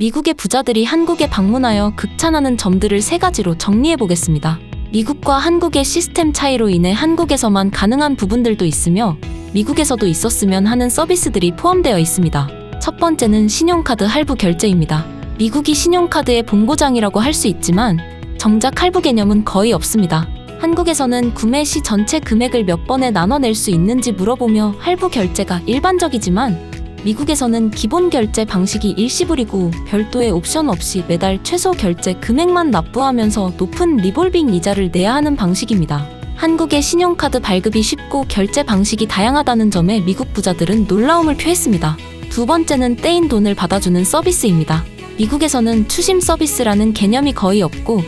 미국의 부자들이 한국에 방문하여 극찬하는 점들을 세 가지로 정리해 보겠습니다. 미국과 한국의 시스템 차이로 인해 한국에서만 가능한 부분들도 있으며 미국에서도 있었으면 하는 서비스들이 포함되어 있습니다. 첫 번째는 신용카드 할부 결제입니다. 미국이 신용카드의 본고장이라고 할 수 있지만 정작 할부 개념은 거의 없습니다. 한국에서는 구매 시 전체 금액을 몇 번에 나눠낼 수 있는지 물어보며 할부 결제가 일반적이지만 미국에서는 기본 결제 방식이 일시불이고 별도의 옵션 없이 매달 최소 결제 금액만 납부하면서 높은 리볼빙 이자를 내야 하는 방식입니다. 한국의 신용카드 발급이 쉽고 결제 방식이 다양하다는 점에 미국 부자들은 놀라움을 표했습니다. 두 번째는 떼인 돈을 받아주는 서비스입니다. 미국에서는 추심 서비스라는 개념이 거의 없고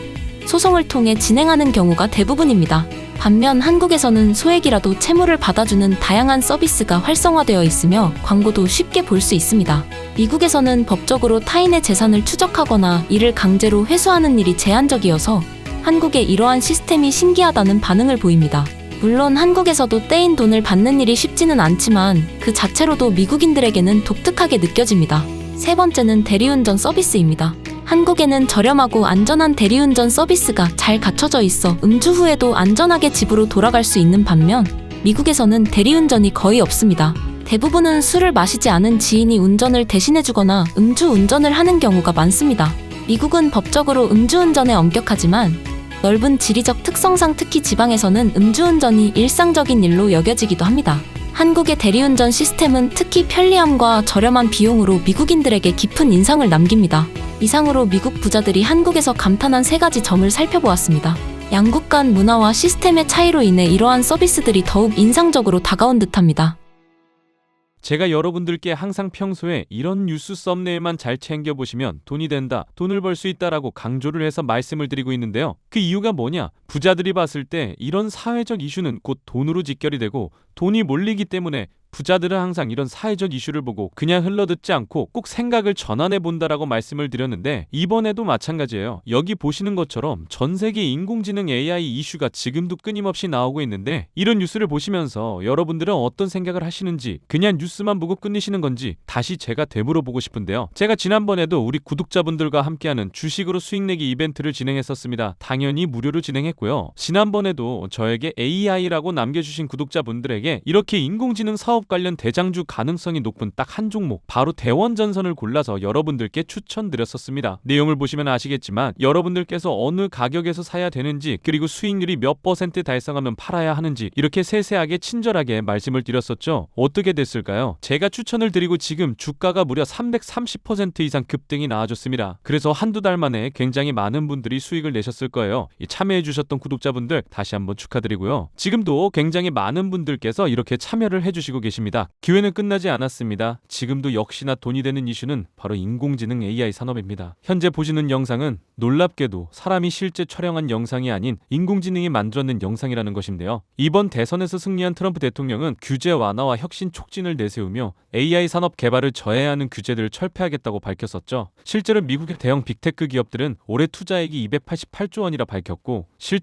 소송을 통해 진행하는 경우가 대부분입니다. 반면 한국에서는 소액이라도 채무를 받아주는 다양한 서비스가 활성화되어 있으며 광고도 쉽게 볼 수 있습니다. 미국에서는 법적으로 타인의 재산을 추적하거나 이를 강제로 회수하는 일이 제한적이어서 한국의 이러한 시스템이 신기하다는 반응을 보입니다. 물론 한국에서도 떼인 돈을 받는 일이 쉽지는 않지만 그 자체로도 미국인들에게는 독특하게 느껴집니다. 세 번째는 대리운전 서비스입니다. 한국에는 저렴하고 안전한 대리운전 서비스가 잘 갖춰져 있어 음주 후에도 안전하게 집으로 돌아갈 수 있는 반면 미국에서는 대리운전이 거의 없습니다. 대부분은 술을 마시지 않은 지인이 운전을 대신해주거나 음주 운전을 하는 경우가 많습니다. 미국은 법적으로 음주운전에 엄격하지만 넓은 지리적 특성상 특히 지방에서는 음주운전이 일상적인 일로 여겨지기도 합니다. 한국의 대리운전 시스템은 특히 편리함과 저렴한 비용으로 미국인들에게 깊은 인상을 남깁니다. 이상으로 미국 부자들이 한국에서 감탄한 세 가지 점을 살펴보았습니다. 양국 간 문화와 시스템의 차이로 인해 이러한 서비스들이 더욱 인상적으로 다가온 듯합니다. 제가 여러분들께 항상 평소에 이런 뉴스 썸네일만 잘 챙겨보시면 돈이 된다, 돈을 벌 수 있다라고 강조를 해서 말씀을 드리고 있는데요. 그 이유가 뭐냐? 부자들이 봤을 때 이런 사회적 이슈는 곧 돈으로 직결이 되고 돈이 몰리기 때문에 부자들은 항상 이런 사회적 이슈를 보고 그냥 흘러듣지 않고 꼭 생각을 전환해 본다라고 말씀을 드렸는데 이번에도 마찬가지예요. 여기 보시는 것처럼 전 세계 인공지능 AI 이슈가 지금도 끊임없이 나오고 있는데 이런 뉴스를 보시면서 여러분들은 어떤 생각을 하시는지 그냥 뉴스만 보고 끝내시는 건지 다시 제가 되물어 보고 싶은데요. 제가 지난번에도 우리 구독자분들과 함께하는 주식으로 수익 내기 이벤트를 진행했었습니다. 당연히 무료로 진행했고 요. 지난번에도 저에게 AI라고 남겨주신 구독자분들에게 이렇게 인공지능 사업 관련 대장주 가능성이 높은 딱 한 종목 바로 대원전선을 골라서 여러분들께 추천드렸었습니다. 내용을 보시면 아시겠지만 여러분들께서 어느 가격에서 사야 되는지 그리고 수익률이 몇 퍼센트 달성하면 팔아야 하는지 이렇게 세세하게 친절하게 말씀을 드렸었죠. 어떻게 됐을까요? 제가 추천을 드리고 지금 주가가 무려 330% 이상 급등이 나와줬습니다. 그래서 한두 달 만에 굉장히 많은 분들이 수익을 내셨을 거예요. 이 참여해 주셨던 구독자분들 다시 한번 축하드리고요. 지금도 굉장히 많은 분들께서 이렇게 참여를 해주시고 계십니다. 기회는 끝나지 않았습니다. 지금도 역시나 돈이 되는 이슈는 바로 인공지능 AI 산업입니다. 현재 보시는 영상은 놀랍게도 사람이 실제 촬영한 영상이 아닌 인공지능이 만들어낸 영상이라는 것인데요. 이번 대선에서 승리한 트럼프 대통령은 규제 완화와 혁신 촉진을 내세우며 AI 산업 개발을 저해하는 규제들을 철폐하겠다고 밝혔었죠. 실제로 미국의 대형 빅테크 기업들은 올해 투자액이 288조 원이라 밝혔고 실제